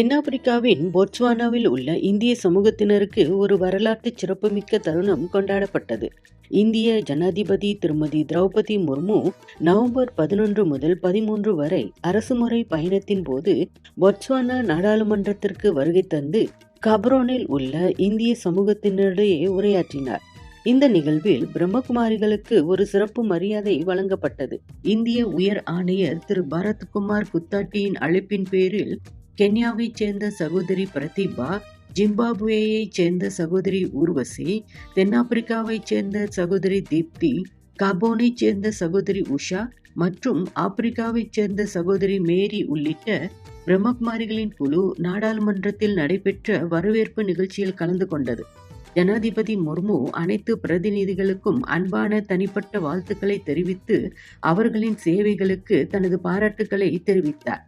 தென்னாப்பிரிக்காவின் போட்ஸ்வானாவில் உள்ள இந்திய சமூகத்தினருக்கு ஒரு வரலாற்று சிறப்புமிக்க தருணம் கொண்டாடப்பட்டது. இந்திய ஜனாதிபதி திருமதி திரௌபதி முர்மு நவம்பர் பதினொன்று முதல் பதிமூன்று வரை அரசுமுறை பயணத்தின் போது பொட்ஸ்வானா நாடாளுமன்றத்திற்கு வருகை தந்து கப்ரோனில் உள்ள இந்திய சமூகத்தினரிடையே உரையாற்றினார். இந்த நிகழ்வில் பிரம்மகுமாரிகளுக்கு ஒரு சிறப்பு மரியாதை வழங்கப்பட்டது. இந்திய உயர் ஆணையர் திரு பரத்குமார் குத்தாட்டியின் அழைப்பின் பேரில் கென்யாவைச் சேர்ந்த சகோதரி பிரதிபா ஜிம்பாப்வேயைச் சேர்ந்த சகோதரி ஊர்வசி தென்னாப்பிரிக்காவைச் சேர்ந்த சகோதரி தீப்தி கபோனைச் சேர்ந்த சகோதரி உஷா மற்றும் ஆப்பிரிக்காவைச் சேர்ந்த சகோதரி மேரி உள்ளிட்ட பிரம்மகுமாரிகளின் குழு நாடாளுமன்றத்தில் நடைபெற்ற வரவேற்பு நிகழ்ச்சியில் கலந்து கொண்டது. ஜனாதிபதி முர்மு அனைத்து பிரதிநிதிகளுக்கும் அன்பான தனிப்பட்ட வாழ்த்துக்களை தெரிவித்து அவர்களின் சேவைகளுக்கு தனது பாராட்டுக்களை தெரிவித்தார்.